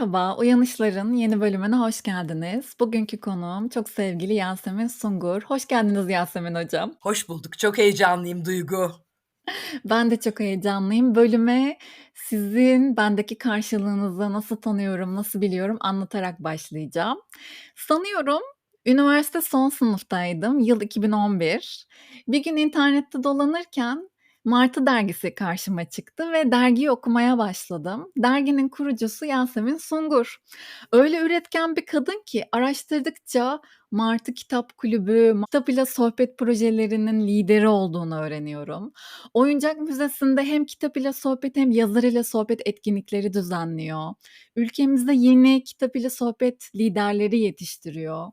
Merhaba, Uyanışlar'ın yeni bölümüne hoş geldiniz. Bugünkü konuğum çok sevgili Yasemin Sungur. Hoş geldiniz Yasemin hocam. Hoş bulduk. Çok heyecanlıyım Duygu. Ben de çok heyecanlıyım. Bölüme sizin bendeki karşılığınızı nasıl tanıyorum, nasıl biliyorum anlatarak başlayacağım. Sanıyorum üniversite son sınıftaydım. Yıl 2011. Bir gün internette dolanırken Martı dergisi karşıma çıktı ve dergiyi okumaya başladım. Derginin kurucusu Yasemin Sungur. Öyle üretken bir kadın ki araştırdıkça Martı Kitap Kulübü, Kitap ile Sohbet projelerinin lideri olduğunu öğreniyorum. Oyuncak Müzesi'nde hem kitap ile sohbet hem yazar ile sohbet etkinlikleri düzenliyor. Ülkemizde yeni kitap ile sohbet liderleri yetiştiriyor.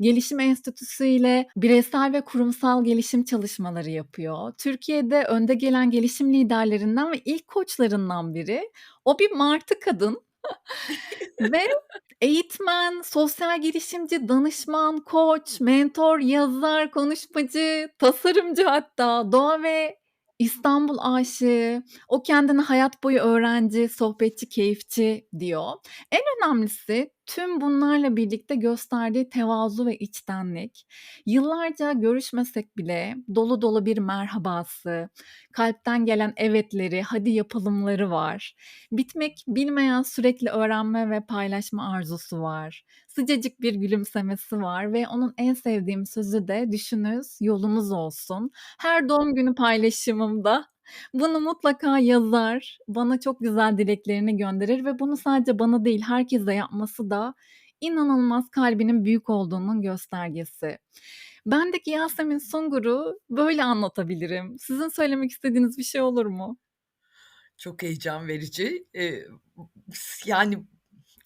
Gelişim Enstitüsü ile bireysel ve kurumsal gelişim çalışmaları yapıyor. Türkiye'de önde gelen gelişim liderlerinden ve ilk koçlarından biri. O bir martı kadın ve eğitmen, sosyal girişimci, danışman, koç, mentor, yazar, konuşmacı, tasarımcı hatta, doğa ve İstanbul aşığı, o kendine hayat boyu öğrenci, sohbetçi, keyifçi diyor. En önemlisi tüm bunlarla birlikte gösterdiği tevazu ve içtenlik. Yıllarca görüşmesek bile dolu dolu bir merhabası, kalpten gelen evetleri, hadi yapalımları var. Bitmek bilmeyen sürekli öğrenme ve paylaşma arzusu var. Sıcacık bir gülümsemesi var ve onun en sevdiğim sözü de düşünüz yolunuz olsun. Her doğum günü paylaşımımda bunu mutlaka yazar, bana çok güzel dileklerini gönderir ve bunu sadece bana değil herkese yapması da inanılmaz kalbinin büyük olduğunun göstergesi. Bendeki Yasemin Sungur'u böyle anlatabilirim. Sizin söylemek istediğiniz bir şey olur mu? Çok heyecan verici. Eee, yani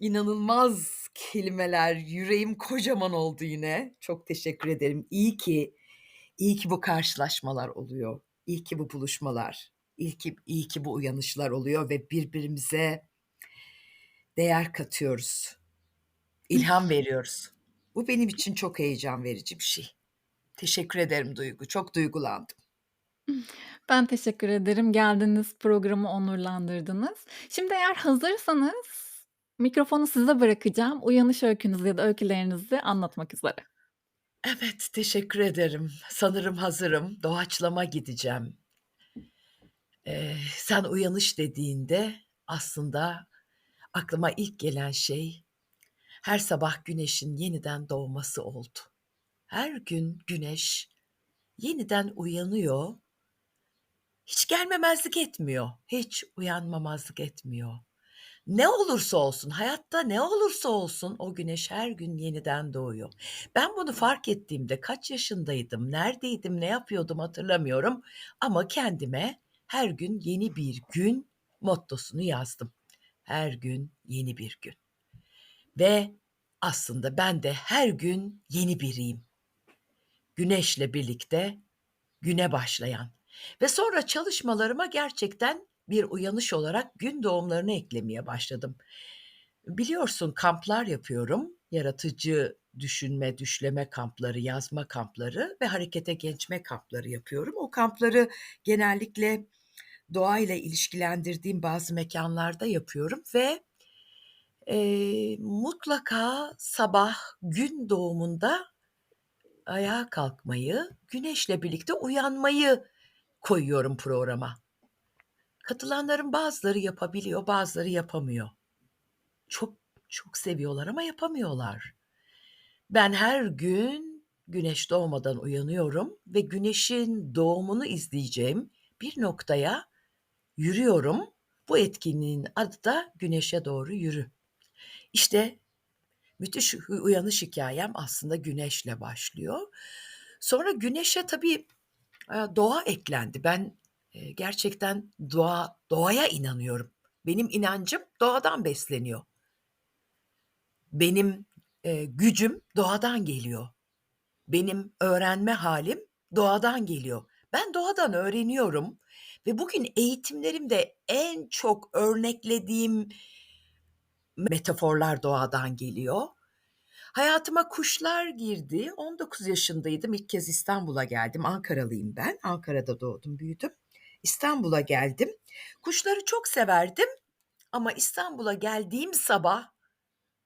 inanılmaz kelimeler, yüreğim kocaman oldu yine. Çok teşekkür ederim. İyi ki, iyi ki bu karşılaşmalar oluyor. İyi ki bu buluşmalar. İyi ki, iyi ki bu uyanışlar oluyor ve birbirimize değer katıyoruz. İlham veriyoruz. Bu benim için çok heyecan verici bir şey. Teşekkür ederim Duygu. Çok duygulandım. Ben teşekkür ederim. Geldiniz, programı onurlandırdınız. Şimdi eğer hazırsanız mikrofonu size bırakacağım. Uyanış öykünüzü ya da öykülerinizi anlatmak üzere. Evet, teşekkür ederim. Sanırım hazırım. Doğaçlama gideceğim. Eee, sen uyanış dediğinde aslında aklıma ilk gelen şey her sabah güneşin yeniden doğması oldu. Her gün güneş yeniden uyanıyor. Hiç gelmemezlik etmiyor. Hiç uyanmamazlık etmiyor. Ne olursa olsun, hayatta ne olursa olsun o güneş her gün yeniden doğuyor. Ben bunu fark ettiğimde kaç yaşındaydım, neredeydim, ne yapıyordum hatırlamıyorum ama kendime her gün yeni bir gün mottosunu yazdım. Her gün yeni bir gün. Ve aslında ben de her gün yeni biriyim. Güneşle birlikte güne başlayan ve sonra çalışmalarıma gerçekten bir uyanış olarak gün doğumlarını eklemeye başladım. Biliyorsun kamplar yapıyorum. Yaratıcı düşünme, düşleme kampları, yazma kampları ve harekete geçme kampları yapıyorum. O kampları genellikle doğayla ilişkilendirdiğim bazı mekanlarda yapıyorum ve eee, mutlaka sabah gün doğumunda ayağa kalkmayı, güneşle birlikte uyanmayı koyuyorum programa. Katılanların bazıları yapabiliyor, bazıları yapamıyor. Çok çok seviyorlar ama yapamıyorlar. Ben her gün güneş doğmadan uyanıyorum ve güneşin doğumunu izleyeceğim bir noktaya yürüyorum. Bu etkinliğin adı da Güneşe Doğru Yürü. İşte müthiş uyanış hikâyem aslında güneşle başlıyor. Sonra güneşe tabii, doğa eklendi. Ben, gerçekten doğa doğaya inanıyorum. Benim inancım doğadan besleniyor. Benim, eee, gücüm doğadan geliyor. Benim öğrenme hâlim doğadan geliyor. Ben doğadan öğreniyorum ve bugün eğitimlerimde en çok örneklediğim metaforlar doğadan geliyor. Hayatıma kuşlar girdi. 19 yaşındaydım. İlk kez İstanbul'a geldim. Ankaralıyım ben. Ankara'da doğdum, büyüdüm. İstanbul'a geldim. Kuşları çok severdim ama İstanbul'a geldiğim sabah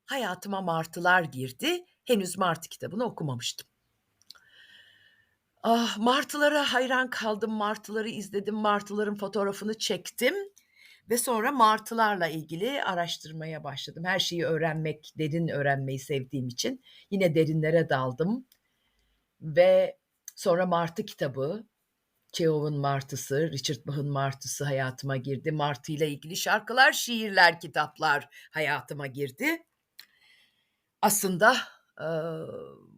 hayatıma martılar girdi. Henüz Martı kitabını okumamıştım. Ah, martılara hayran kaldım, martıları izledim, martıların fotoğrafını çektim ve sonra martılarla ilgili araştırmaya başladım. Her şeyi öğrenmek, derin öğrenmeyi sevdiğim için yine derinlere daldım ve sonra Martı kitabı, Çehov'un Martısı, Richard Bach'ın Martısı hayatıma girdi. Martıyla ilgili şarkılar, şiirler, kitaplar hayatıma girdi. Aslında, eee,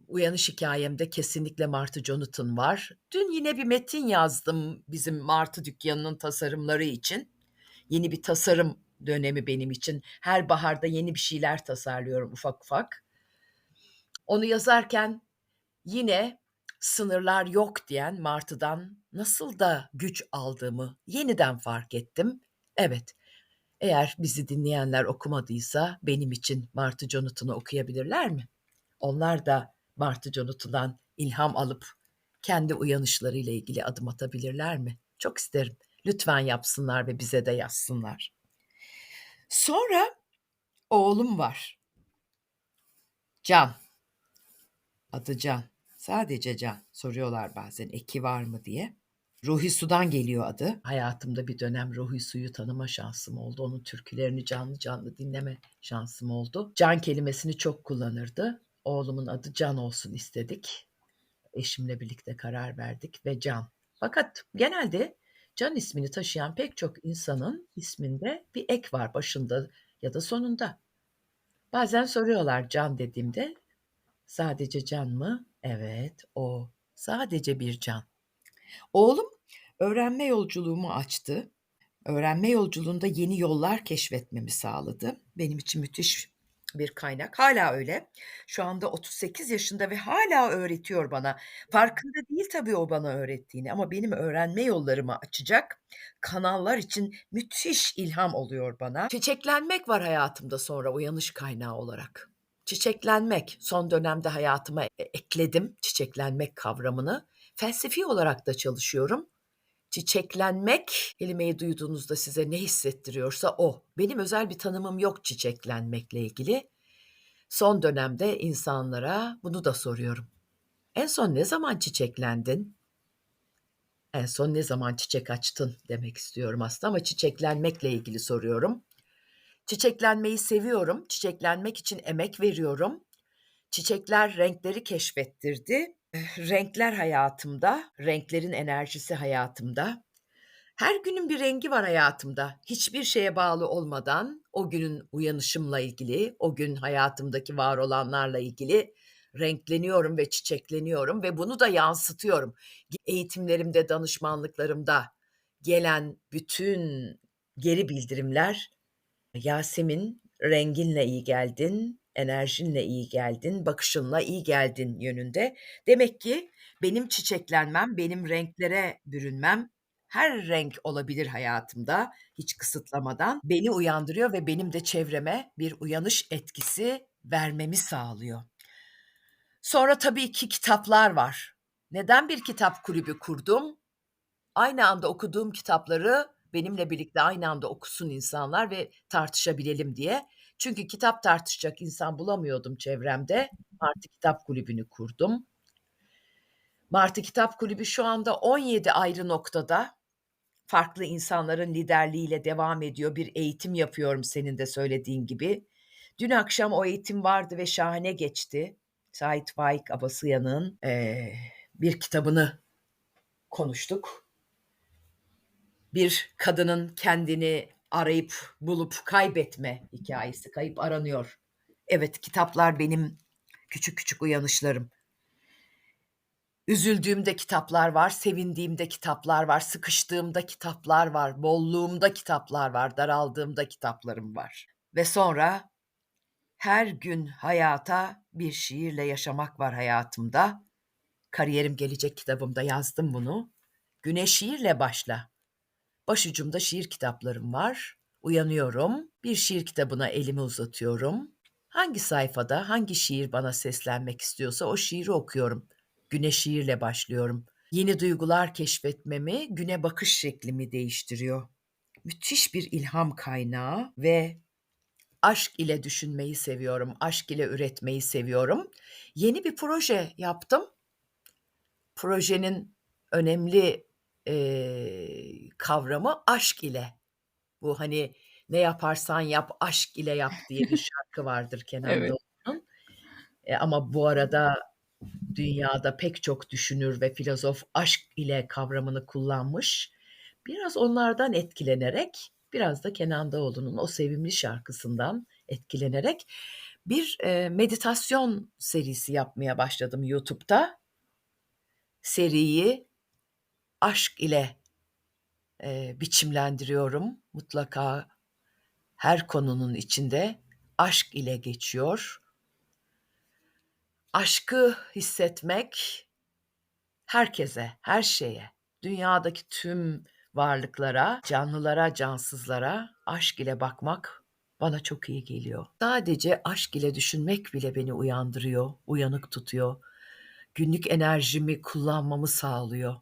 uyanış hikâyemde kesinlikle Martı Jonathan var. Dün yine bir metin yazdım bizim Martı dükkânının tasarımları için. Yeni bir tasarım dönemi benim için. Her baharda yeni bir şeyler tasarlıyorum ufak ufak. Onu yazarken yine sınırlar yok diyen Martı'dan nasıl da güç aldığımı yeniden fark ettim. Evet, eğer bizi dinleyenler okumadıysa benim için Martı Jonathan'ı okuyabilirler mi? Onlar da Martı Jonathan'dan ilham alıp kendi uyanışlarıyla ilgili adım atabilirler mi? Çok isterim. Lütfen yapsınlar ve bize de yazsınlar. Sonra oğlum var. Can. Adı Can. Sadece Can. Soruyorlar bazen eki var mı diye. Ruhi Su'dan geliyor adı. Hayatımda bir dönem Ruhi Su'yu tanıma şansım oldu. Onun türkülerini canlı canlı dinleme şansım oldu. Can kelimesini çok kullanırdı. Oğlumun adı Can olsun istedik. Eşimle birlikte karar verdik ve Can. Fakat genelde Can ismini taşıyan pek çok insanın isminde bir ek var başında ya da sonunda. Bazen soruyorlar Can dediğimde sadece Can mı? Evet, o. Sadece bir Can. Oğlum öğrenme yolculuğumu açtı. Öğrenme yolculuğunda yeni yollar keşfetmemi sağladı. Benim için müthiş bir kaynak. Hâlâ öyle. Şu anda 38 yaşında ve hâlâ öğretiyor bana. Farkında değil tabii o bana öğrettiğini ama benim öğrenme yollarımı açacak kanallar için müthiş ilham oluyor bana. Çiçeklenmek var hayatımda sonra uyanış kaynağı olarak. Çiçeklenmek son dönemde hayatıma e ekledim çiçeklenmek kavramını. Felsefi olarak da çalışıyorum. Çiçeklenmek kelimeyi duyduğunuzda size ne hissettiriyorsa o. Benim özel bir tanımım yok çiçeklenmekle ilgili. Son dönemde insanlara bunu da soruyorum. En son ne zaman çiçeklendin? En son ne zaman çiçek açtın demek istiyorum aslında ama çiçeklenmekle ilgili soruyorum. Çiçeklenmeyi seviyorum. Çiçeklenmek için emek veriyorum. Çiçekler renkleri keşfettirdi. Renkler hayatımda, renklerin enerjisi hayatımda. Her günün bir rengi var hayatımda. Hiçbir şeye bağlı olmadan o günün uyanışımla ilgili, o gün hayatımdaki var olanlarla ilgili renkleniyorum ve çiçekleniyorum ve bunu da yansıtıyorum. Eğitimlerimde, danışmanlıklarımda gelen bütün geri bildirimler, "Yasemin, renginle iyi geldin, enerjinle iyi geldin, bakışınla iyi geldin." yönünde. Demek ki benim çiçeklenmem, benim renklere bürünmem, her renk olabilir hayatımda hiç kısıtlamadan, beni uyandırıyor ve benim de çevreme bir uyanış etkisi vermemi sağlıyor. Sonra tabii ki kitaplar var. Neden bir kitap kulübü kurdum? Aynı anda okuduğum kitapları benimle birlikte aynı anda okusun insanlar ve tartışabilelim diye. Çünkü kitap tartışacak insan bulamıyordum çevremde. Martı Kitap Kulübü'nü kurdum. Martı Kitap Kulübü şu anda 17 ayrı noktada farklı insanların liderliğiyle devam ediyor. Bir eğitim yapıyorum senin de söylediğin gibi. Dün akşam o eğitim vardı ve şahane geçti. Sait Faik Abasıyan'ın, eee, bir kitabını konuştuk. Bir kadının kendini arayıp bulup kaybetme hikâyesi. Kayıp aranıyor. Evet, kitaplar benim küçük küçük uyanışlarım. Üzüldüğümde kitaplar var, sevindiğimde kitaplar var, sıkıştığımda kitaplar var, bolluğumda kitaplar var, daraldığımda kitaplarım var. Ve sonra her gün hayata bir şiirle yaşamak var hayatımda. Kariyerim Gelecek kitabımda yazdım bunu. Güne şiirle başla. Başucumda şiir kitaplarım var. Uyanıyorum, bir şiir kitabına elimi uzatıyorum. Hangi sayfada hangi şiir bana seslenmek istiyorsa o şiiri okuyorum. Güne şiirle başlıyorum. Yeni duygular keşfetmemi, güne bakış şeklimi değiştiriyor. müthiş bir ilham kaynağı ve aşk ile düşünmeyi seviyorum, aşk ile üretmeyi seviyorum. Yeni bir proje yaptım. Projenin önemli, eee, kavramı aşk ile. Bu, hani, "Ne yaparsan yap, aşk ile yap." diye bir şarkı vardır Kenan Evet. Doğulu'nun. Eee, ama bu arada dünyada pek çok düşünür ve filozof aşk ile kavramını kullanmış. Biraz onlardan etkilenerek, biraz da Kenan Doğulu'nun o sevimli şarkısından etkilenerek bir, eee, meditasyon serisi yapmaya başladım YouTube'da. Seriyi aşk ile, eee, biçimlendiriyorum. Mutlaka her konunun içinde aşk ile geçiyor. Aşkı hissetmek herkese, her şeye, dünyadaki tüm varlıklara, canlılara, cansızlara aşk ile bakmak bana çok iyi geliyor. Sadece aşk ile düşünmek bile beni uyandırıyor, uyanık tutuyor. Günlük enerjimi kullanmamı sağlıyor.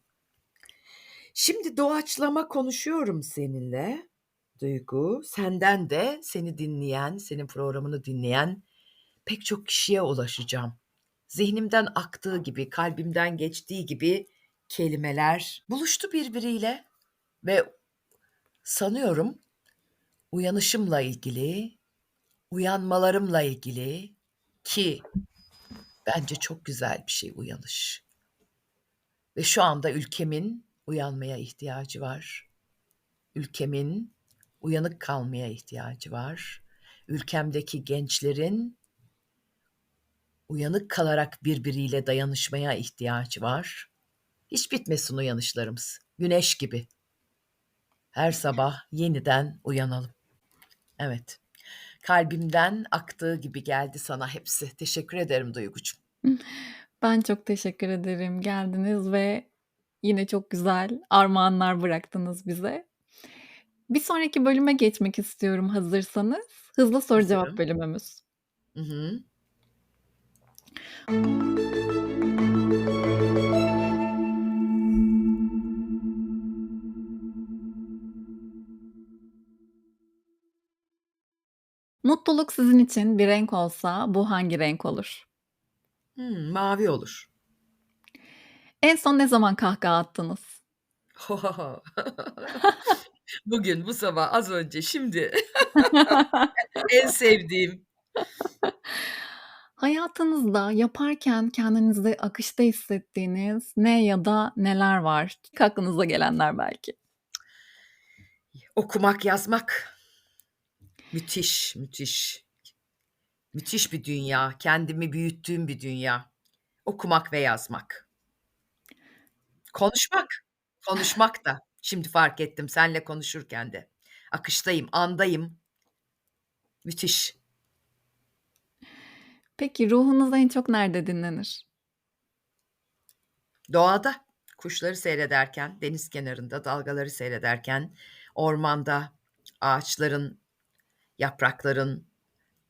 Şimdi doğaçlama konuşuyorum seninle Duygu. Senden de seni dinleyen, senin programını dinleyen pek çok kişiye ulaşacağım. Zihnimden aktığı gibi, kalbimden geçtiği gibi kelimeler buluştu birbiriyle ve sanıyorum uyanışımla ilgili, uyanmalarımla ilgili ki bence çok güzel bir şey uyanış. Ve şu anda ülkemin uyanmaya ihtiyacı var. Ülkemin uyanık kalmaya ihtiyacı var. Ülkemdeki gençlerin uyanık kalarak birbiriyle dayanışmaya ihtiyacı var. Hiç bitmesin uyanışlarımız. Güneş gibi. Her sabah yeniden uyanalım. Evet. Kalbimden aktığı gibi geldi sana hepsi. Teşekkür ederim Duygucuğum. Ben çok teşekkür ederim. Geldiniz ve yine çok güzel armağanlar bıraktınız bize. Bir sonraki bölüme geçmek istiyorum hazırsanız. Hızlı soru cevap Hazırım. bölümümüz. Hı hı. Mutluluk sizin için bir renk olsa bu hangi renk olur? Hımm, mavi olur. En son ne zaman kahkaha attınız? Bugün, bu sabah, az önce, şimdi. En sevdiğim. Hayatınızda yaparken kendinizi akışta hissettiğiniz ne ya da neler var? İlk aklınıza gelenler belki. Okumak, yazmak. Müthiş, müthiş. Müthiş bir dünya, kendimi büyüttüğüm bir dünya. Okumak ve yazmak. Konuşmak, konuşmak da. Şimdi fark ettim seninle konuşurken de. Akıştayım, andayım. Müthiş. Peki ruhunuz en çok nerede dinlenir? Doğada, kuşları seyrederken, deniz kenarında dalgaları seyrederken, ormanda ağaçların, yaprakların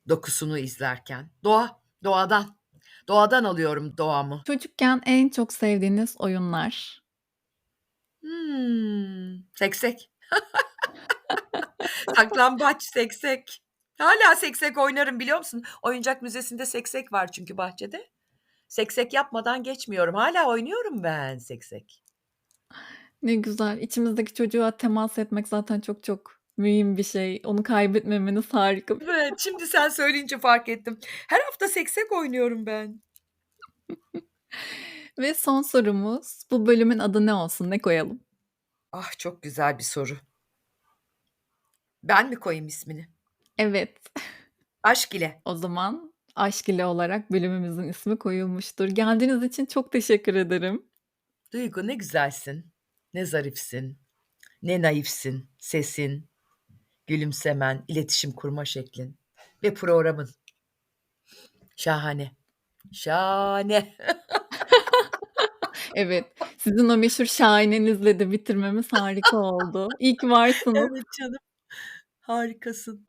dokusunu izlerken. Doğa, doğadan. Doğadan alıyorum doğamı. Çocukken en çok sevdiğiniz oyunlar? Hımm, seksek. Saklambaç, seksek. Hâlâ seksek oynarım biliyor musun? Oyuncak müzesinde seksek var çünkü bahçede. Seksek yapmadan geçmiyorum. Hâlâ oynuyorum ben seksek. Ne güzel. İçimizdeki çocuğa temas etmek zaten çok çok mühim bir şey. Onu kaybetmemeniz harika. Evet, şimdi sen söyleyince fark ettim. Her hafta seksek oynuyorum ben. Ve son sorumuz, bu bölümün adı ne olsun, ne koyalım? Ah, çok güzel bir soru. Ben mi koyayım ismini? Evet. Aşk ile. O zaman aşk ile olarak bölümümüzün ismi koyulmuştur. Geldiğiniz için çok teşekkür ederim. Duygu ne güzelsin, ne zarifsin, ne naifsin, sesin, gülümsemen, iletişim kurma şeklin ve programın. Şahane, şahane. Evet, sizin o meşhur şahanenizle de bitirmemiz harika oldu. İyi ki varsınız. Evet canım, harikasın.